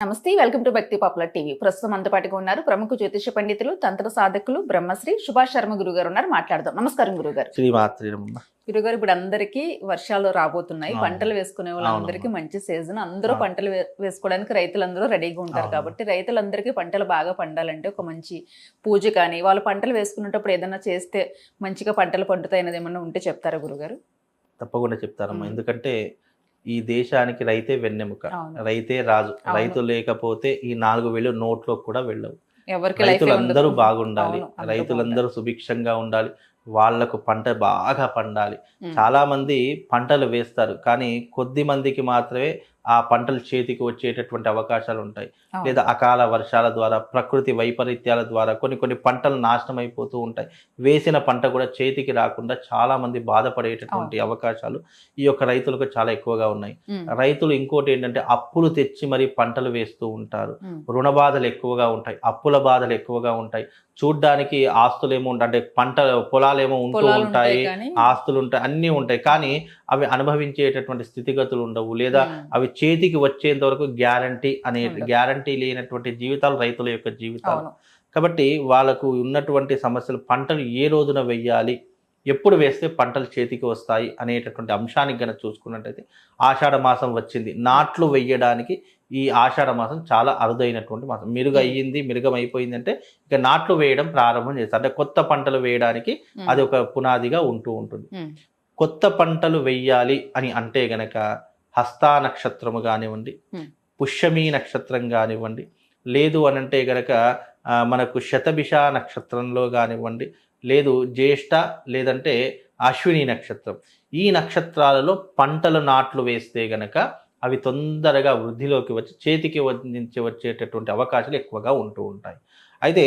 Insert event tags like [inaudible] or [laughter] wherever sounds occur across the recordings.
నమస్తే welcome to Bhakti popular TV ప్రస్తుతం అంత పాటుగా ఉన్నారు ప్రముఖ జ్యోతిష పండితులు తంత్ర సాధకులు బ్రహ్మశ్రీ సుభాష్ శర్మ గురుగారు ఉన్నారు మాట్లాడదాం నమస్కారం గురుగారు. గురుగారు ఇప్పుడు అందరికీ వర్షాలు రాబోతున్నాయి. పంటలు వేసుకునే వాళ్ళందరికీ. మంచి సీజన్ అందరూ. పంటలు వేసుకోవడానికి రైతులందరూ రెడీగా ఉంటారు. కాబట్టి రైతులందరికీ పంటలు బాగా పండాలంటే ఒక మంచి పూజ కానీ వాళ్ళు పంటలు వేసుకునేటప్పుడు ఏదైనా చేస్తే మంచిగా పంటలు పండుతాయి అనేది ఏమన్నా ఉంటే చెప్తారా గురుగారు తప్పకుండా చెప్తారమ్మా మ్మ్. ఎందుకంటే ఈ దేశానికి రైతే వెన్నెముక. రైతే రాజు. రైతు లేకపోతే ఈ నాలుగు వేలు నోట్లో కూడా వెళ్ళవు. రైతులందరూ బాగుండాలి. రైతులందరూ సుభిక్షంగా ఉండాలి. వాళ్ళకు పంట బాగా పండాలి. చాలా మంది పంటలు వేస్తారు. కానీ కొద్ది మందికి మాత్రమే ఆ పంటలు చేతికి వచ్చేటటువంటి అవకాశాలు ఉంటాయి. లేదా అకాల వర్షాల ద్వారా ప్రకృతి వైపరీత్యాల ద్వారా కొన్ని కొన్ని పంటలు నాశనం అయిపోతూ ఉంటాయి. వేసిన పంట కూడా చేతికి రాకుండా చాలా మంది బాధపడేటటువంటి అవకాశాలు ఈ యొక్క రైతులకు చాలా ఎక్కువగా ఉన్నాయి. రైతులు ఇంకోటి ఏంటంటే అప్పులు తెచ్చి మరి పంటలు వేస్తూ ఉంటారు. రుణ బాధలు ఎక్కువగా ఉంటాయి. అప్పుల బాధలు ఎక్కువగా ఉంటాయి. చూడ్డానికి ఆస్తులు ఏమో ఉంటాయి అంటే పంట పొలాలేమో ఉంటూ ఉంటాయి ఆస్తులు ఉంటాయి అన్నీ ఉంటాయి. కానీ అవి అనుభవించేటటువంటి స్థితిగతులు ఉండవు. లేదా ఉమ్. అవి చేతికి వచ్చేంత వరకు గ్యారంటీ అనే. గ్యారంటీ లేనటువంటి జీవితాలు రైతుల యొక్క జీవితాలు. కాబట్టి వాళ్ళకు ఉన్నటువంటి సమస్యలు పంటలు ఏ రోజున వెయ్యాలి? ఎప్పుడు వేస్తే పంటలు చేతికి వస్తాయి అనేటటువంటి అంశానికి గనక చూసుకున్నట్టయితే ఆషాఢ మాసం వచ్చింది నాట్లు వెయ్యడానికి ఈ ఆషాఢ మాసం చాలా అరుదైనటువంటి మాసం మిరుగు అయ్యింది మిరుగం అయిపోయింది అంటే ఇక నాట్లు వేయడం ప్రారంభం చేస్తారు అంటే కొత్త పంటలు వేయడానికి ఉమ్. అది ఒక పునాదిగా ఉంటూ ఉంటుంది ఉమ్. కొత్త పంటలు వెయ్యాలి అని అంటే గనక హస్తా నక్షత్రము కానివ్వండి Hmm. పుష్యమీ నక్షత్రం కానివ్వండి లేదు అని అంటే గనక మనకు శతభిష నక్షత్రంలో కానివ్వండి లేదు జ్యేష్ఠ లేదంటే అశ్విని నక్షత్రం. ఈ నక్షత్రాలలో పంటలు నాట్లు వేస్తే గనక అవి తొందరగా వృద్ధిలోకి వచ్చి చేతికి వచ్చి వచ్చేటటువంటి అవకాశాలు ఎక్కువగా ఉంటూ ఉంటాయి. అయితే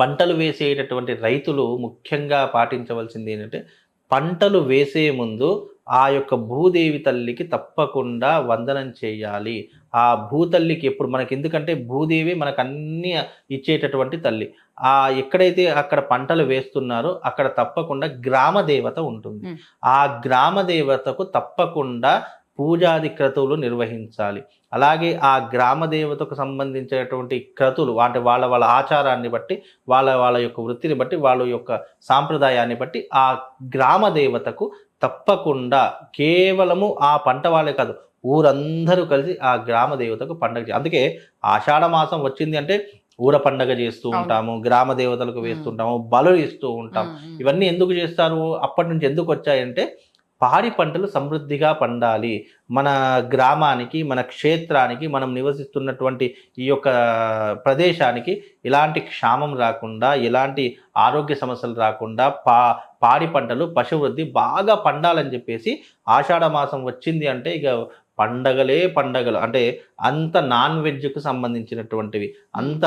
పంటలు వేసేటటువంటి రైతులు ముఖ్యంగా పాటించవలసింది ఏంటంటే పంటలు వేసే ముందు ఆ యొక్క భూదేవి తల్లికి తప్పకుండా వందనం చేయాలి. ఆ భూతల్లికి ఎప్పుడు మనకి ఎందుకంటే భూదేవి మనకు అన్ని ఇచ్చేటటువంటి తల్లి. ఆ ఎక్కడైతే అక్కడ పంటలు వేస్తున్నారో అక్కడ తప్పకుండా గ్రామ దేవత ఉంటుంది. ఆ గ్రామ దేవతకు తప్పకుండా పూజాది క్రతువులు నిర్వహించాలి. అలాగే ఆ గ్రామ దేవతకు సంబంధించినటువంటి క్రతువులు అంటే వాళ్ళ వాళ్ళ ఆచారాన్ని బట్టి వాళ్ళ వాళ్ళ యొక్క వృత్తిని బట్టి వాళ్ళ యొక్క సాంప్రదాయాన్ని బట్టి ఆ గ్రామ దేవతకు తప్పకుండా కేవలము ఆ పంట వాళ్ళే కాదు ఊరందరూ కలిసి ఆ గ్రామ దేవతకు పండగ అందుకే ఆషాఢ మాసం వచ్చింది అంటే ఊర పండగ చేస్తూ. ఉంటాము గ్రామ దేవతలకు వేస్తుంటాము బలు ఇస్తూ ఉంటాం. ఇవన్నీ ఎందుకు చేస్తారు అప్పటి నుంచి ఎందుకు వచ్చాయంటే పాడి పంటలు సమృద్ధిగా పండాలి. మన గ్రామానికి మన క్షేత్రానికి మనం నివసిస్తున్నటువంటి ఈ యొక్క ప్రదేశానికి ఎలాంటి క్షామం రాకుండా ఎలాంటి ఆరోగ్య సమస్యలు రాకుండా పా పాడి పంటలు పశువృద్ధి బాగా పండాలని చెప్పేసి ఆషాఢ మాసం వచ్చింది అంటే ఇక పండగలే పండగలు. అంటే అంత నాన్ వెజ్కు సంబంధించినటువంటివి. అంత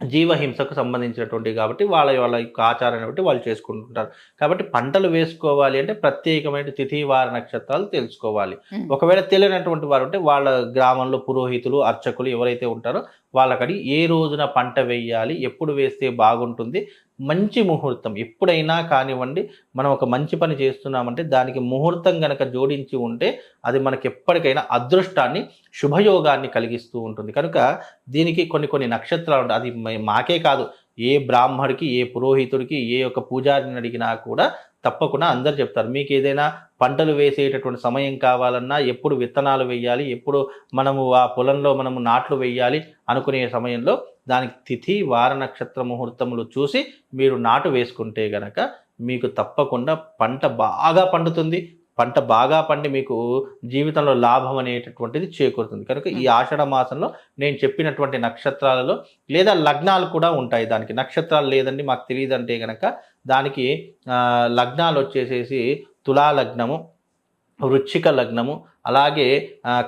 జీవహింసకు సంబంధించినటువంటివి కాబట్టి వాళ్ళ వాళ్ళ యొక్క ఆచారాన్ని బట్టి వాళ్ళు చేసుకుంటుంటారు కాబట్టి పంటలు వేసుకోవాలి అంటే ప్రత్యేకమైన తిథి వార నక్షత్రాలు తెలుసుకోవాలి. ఒకవేళ తెలియనటువంటి వారు ఉంటే వాళ్ళ గ్రామంలో పురోహితులు అర్చకులు ఎవరైతే ఉంటారో వాళ్ళకడి ఏ రోజున పంట వేయాలి ఎప్పుడు వేస్తే బాగుంటుంది మంచి ముహూర్తం ఎప్పుడైనా కానివ్వండి మనం ఒక మంచి పని చేస్తున్నామంటే దానికి ముహూర్తం గనక జోడించి ఉంటే అది మనకి ఎప్పటికైనా అదృష్టాన్ని శుభయోగాన్ని కలిగిస్తూ ఉంటుంది. కనుక దీనికి కొన్ని కొన్ని నక్షత్రాలు ఉంటాయి అది మాకే కాదు. ఏ బ్రాహ్మడికి ఏ పురోహితుడికి ఏ యొక్క పూజారిని అడిగినా కూడా తప్పకుండా అందరు చెప్తారు. మీకు ఏదైనా పంటలు వేసేటటువంటి సమయం కావాలన్నా ఎప్పుడు విత్తనాలు వేయాలి ఎప్పుడు మనము ఆ పొలంలో మనము నాట్లు వేయాలి అనుకునే సమయంలో దానికి తిథి వార నక్షత్ర ముహూర్తములు చూసి మీరు నాటు వేసుకుంటే గనక మీకు తప్పకుండా పంట బాగా పండుతుంది. పంట బాగా పండి మీకు జీవితంలో లాభం అనేటటువంటిది చేకూరుతుంది. కనుక ఈ ఆషాఢ మాసంలో నేను చెప్పినటువంటి నక్షత్రాలలో లేదా లగ్నాలు కూడా ఉంటాయి దానికి. నక్షత్రాలు లేదండి మాకు తెలియదు అంటే గనక దానికి లగ్నాలు వచ్చేసేసి తులా లగ్నము వృచ్చిక లగ్నము అలాగే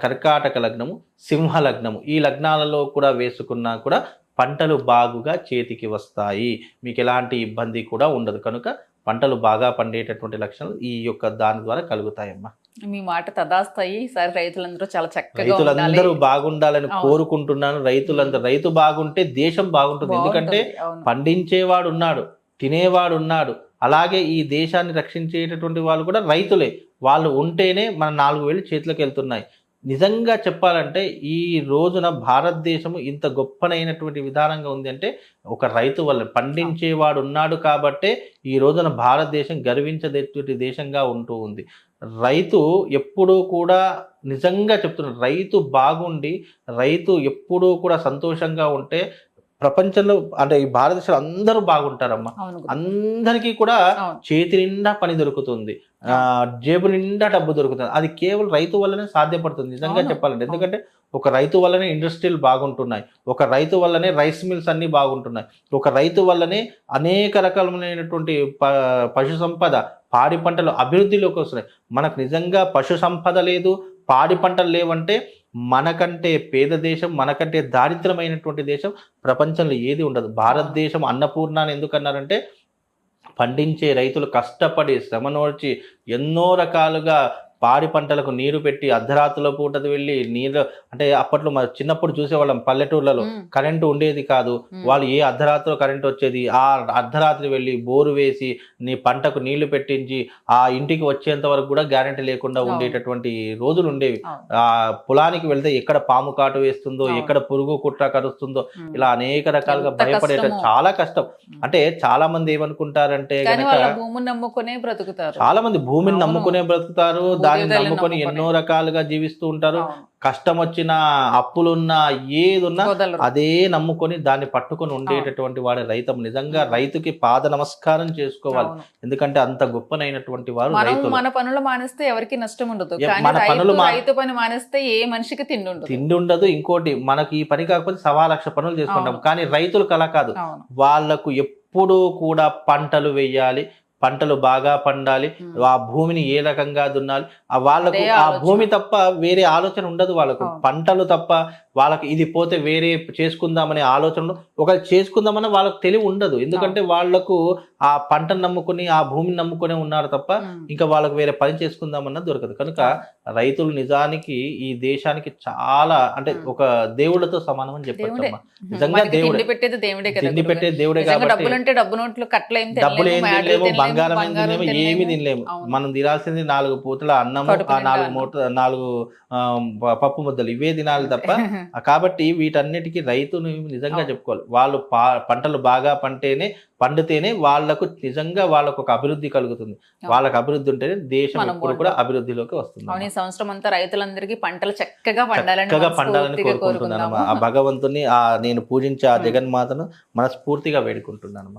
కర్కాటక లగ్నము సింహ లగ్నము ఈ లగ్నాలలో కూడా వేసుకున్నా కూడా పంటలు బాగుగా చేతికి వస్తాయి. మీకు ఎలాంటి ఇబ్బంది కూడా ఉండదు. కనుక పంటలు బాగా పండేటటువంటి లక్షణాలు ఈ యొక్క దాని ద్వారా కలుగుతాయమ్మా. మీ మాట తదాస్తాయి ఈసారి రైతులందరూ చాలా చక్కగా రైతులందరూ. బాగుండాలని. కోరుకుంటున్నాను. రైతులందరూ రైతు బాగుంటే దేశం బాగుంటుంది. ఎందుకంటే. పండించేవాడు ఉన్నాడు తినేవాడు ఉన్నాడు. అలాగే ఈ దేశాన్ని రక్షించేటటువంటి వాళ్ళు కూడా రైతులే. వాళ్ళు ఉంటేనే మన నాలుగు వేలు చేతిలోకి వెళ్తున్నాయి నిజంగా చెప్పాలంటే ఈ రోజున భారతదేశం ఇంత గొప్పనైనటువంటి విధానంగా ఉంది అంటే ఒక రైతు వల్ల పండించేవాడు ఉన్నాడు కాబట్టే ఈ రోజున భారతదేశం గర్వించదేటువంటి దేశంగా ఉంటూ ఉంది. రైతు ఎప్పుడూ కూడా నిజంగా చెప్తున్నారు రైతు బాగుండి రైతు ఎప్పుడూ కూడా సంతోషంగా ఉంటే ప్రపంచంలో అంటే ఈ భారతదేశంలో అందరూ బాగుంటారమ్మా. అందరికీ కూడా. చేతి నిండా పని దొరుకుతుంది. జేబు నిండా డబ్బు దొరుకుతుంది. అది కేవలం రైతు వల్లనే సాధ్యపడుతుంది. నిజంగా. చెప్పాలంటే. ఎందుకంటే ఒక రైతు వల్లనే ఇండస్ట్రీలు బాగుంటున్నాయి. ఒక రైతు వల్లనే రైస్ మిల్స్ అన్ని బాగుంటున్నాయి. ఒక రైతు వల్లనే అనేక రకమైనటువంటి ప పశు సంపద పాడి పంటలు అభివృద్ధిలోకి వస్తున్నాయి. మనకు నిజంగా పశు సంపద లేదు పాడి పంటలు లేవంటే మనకంటే పేద దేశం మనకంటే దారిద్రమైనటువంటి దేశం ప్రపంచంలో ఏది ఉండదు. భారతదేశం అన్నపూర్ణ అని ఎందుకన్నారంటే పండించే రైతులు కష్టపడి శ్రమనోర్చి ఎన్నో రకాలుగా పాడి పంటలకు నీరు పెట్టి అర్ధరాత్రుల పూట వెళ్ళి నీరు అంటే అప్పట్లో మన చిన్నప్పుడు చూసేవాళ్ళం పల్లెటూర్లలో కరెంటు ఉండేది కాదు. వాళ్ళు ఏ అర్ధరాత్రిలో కరెంట్ వచ్చేది ఆ అర్ధరాత్రి వెళ్ళి బోరు వేసి నీ పంటకు నీళ్ళు పెట్టించి ఆ ఇంటికి వచ్చేంత వరకు కూడా గ్యారెంటీ లేకుండా. ఉండేటటువంటి రోజులు ఉండేవి. ఆ పొలానికి వెళ్తే ఎక్కడ పాము కాటు వేస్తుందో. ఎక్కడ పురుగు కుట్ర కరుస్తుందో. ఇలా అనేక రకాలుగా భయపడేట. చాలా కష్టం అంటే చాలా మంది ఏమనుకుంటారంటే భూముని నమ్ముకునే బ్రతుకుతారు చాలా మంది భూమిని. నమ్ముకునే బ్రతుకుతారు దాన్ని నమ్ముకొని. ఎన్నో రకాలుగా జీవిస్తూ ఉంటారు. కష్టం వచ్చినా అప్పులున్నా ఏదున్నా. అదే నమ్ముకొని దాన్ని పట్టుకొని ఉండేటటువంటి వాడే రైతం. నిజంగా రైతుకి పాద నమస్కారం చేసుకోవాలి. ఎందుకంటే అంత గొప్పనైనటువంటి వారు మనం రైతులు. మన పనులు మానేస్తే ఎవరికి నష్టం ఉండదు. మన రైతు పనులు రైతు పని మానేస్తే ఏ మనిషికి తిండి ఉండదు. తిండి ఉండదు. ఇంకోటి మనకి ఈ పని కాకపోతే సవా లక్ష పనులు చేసుకుంటాం. కానీ రైతులకు అలా కాదు. వాళ్ళకు ఎప్పుడూ కూడా పంటలు వేయాలి. పంటలు బాగా పండాలి. ఆ భూమిని ఏ రకంగా దున్నాలి వాళ్ళకు ఆ. భూమి తప్ప వేరే ఆలోచన ఉండదు వాళ్ళకు. పంటలు తప్ప వాళ్ళకి ఇది పోతే వేరే చేసుకుందామనే ఆలోచనలు ఒకవేళ చేసుకుందామని వాళ్ళకి తెలివి ఉండదు. ఎందుకంటే వాళ్ళకు ఆ పంటను నమ్ముకుని ఆ భూమిని నమ్ముకునే ఉన్నారు తప్ప. ఇంకా వాళ్ళకి వేరే పని చేసుకుందామన్నా దొరకదు. కనుక రైతులు నిజానికి ఈ దేశానికి చాలా అంటే. ఒక దేవుళ్ళతో సమానం అని చెప్పచ్చు నిజంగా దేవుడే. పెట్టేది దేవుడే తిండి కాబట్టి డబ్బులు ఉంటే డబ్బు నోట్లు కట్లేం డబ్బులు ఏం తినలేము బంగారం ఏం తినలేము ఏమి తినలేము. మనం తినాల్సింది నాలుగు అన్నము ఆ నిండా నాలుగు అన్నం. మూట నాలుగు పప్పు ముద్దలు. ఇవే తినాలి తప్ప [laughs] కాబట్టి వీటన్నిటికీ రైతును నిజంగా. చెప్పుకోవాలి వాళ్ళు పంటలు బాగా పంటేనే పండితేనే వాళ్ళకు నిజంగా వాళ్ళకు ఒక అభివృద్ధి కలుగుతుంది వాళ్ళకి అభివృద్ధి ఉంటేనే దేశం ఎప్పుడు కూడా అభివృద్ధిలోకి వస్తుంది అవును ఈ సంవత్సరం అంతా రైతులందరికీ పంటలు చక్కగా పండాలని చక్కగా పండాలని కోరుకుంటున్నాను. ఆ భగవంతుని ఆ నేను పూజించే ఆ. [laughs] జగన్మాతను మనస్ఫూర్తిగా వేడుకుంటున్నాను